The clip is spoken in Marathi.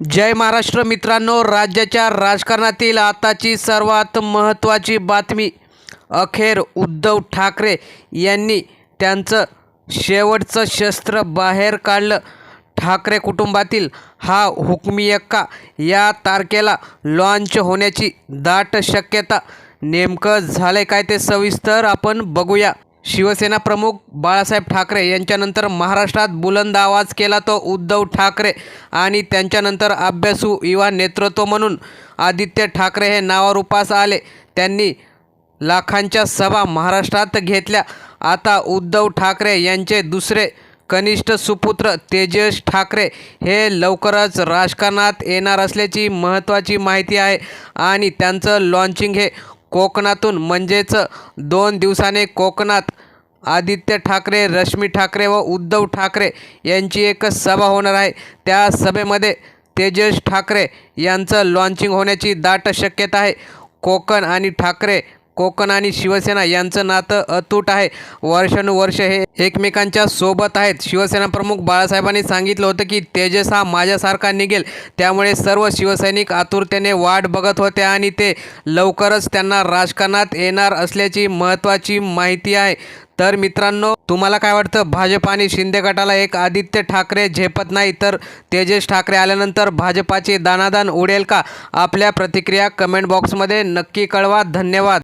जय महाराष्ट्र मित्रांनो राज्याच्या राजकारणातील आताची सर्वात महत्त्वाची बातमी अखेर उद्धव ठाकरे यांनी त्यांचं शेवटचं शस्त्र बाहेर काढलं. ठाकरे कुटुंबातील हा हुकमीयक्का या तारखेला लॉन्च होण्याची दाट शक्यता नेमकं झालं काय ते सविस्तर आपण बघूया. शिवसेना प्रमुख बाळासाहेब ठाकरे यांच्यानंतर महाराष्ट्रात बुलंद आवाज केला तो उद्धव ठाकरे आणि त्यांच्यानंतर अभ्यासू युवा नेतृत्व म्हणून आदित्य ठाकरे हे नावारूपास आले. त्यांनी लाखांच्या सभा महाराष्ट्रात घेतल्या. आता उद्धव ठाकरे यांचे दुसरे कनिष्ठ सुपुत्र तेजस ठाकरे हे लवकरच राजकारणात येणार असल्याची महत्त्वाची माहिती आहे आणि त्यांचं लॉन्चिंग हे कोकणातून म्हणजेच दोन दिवसाने कोकणात आदित्य ठाकरे रश्मी ठाकरे व उद्धव ठाकरे यांची एक सभा होणार आहे. त्या सभेमध्ये तेजस ठाकरे यांचं लॉन्चिंग होण्याची दाट शक्यता आहे. कोकण आणि ठाकरे कोकण आणि शिवसेना यांचं नातं अतूट आहे. वर्षानुवर्ष हे एकमेकांच्या सोबत आहेत. शिवसेना प्रमुख बाळासाहेबांनी सांगितलं होतं की तेजस हा माझ्यासारखा निघेल. त्यामुळे सर्व शिवसैनिक आतुरतेने वाट बघत होते आणि ते लवकरच त्यांना राजकारणात येणार असल्याची महत्त्वाची माहिती आहे. तर मित्रांनो तुम्हाला काय वाटतं? भाजप आणि शिंदे गटाला एक आदित्य ठाकरे झेपत नाही तर तेजेश ठाकरे आल्यानंतर भाजपाची दानादान उडेल का? आपल्या प्रतिक्रिया कमेंट बॉक्समध्ये नक्की कळवा. धन्यवाद.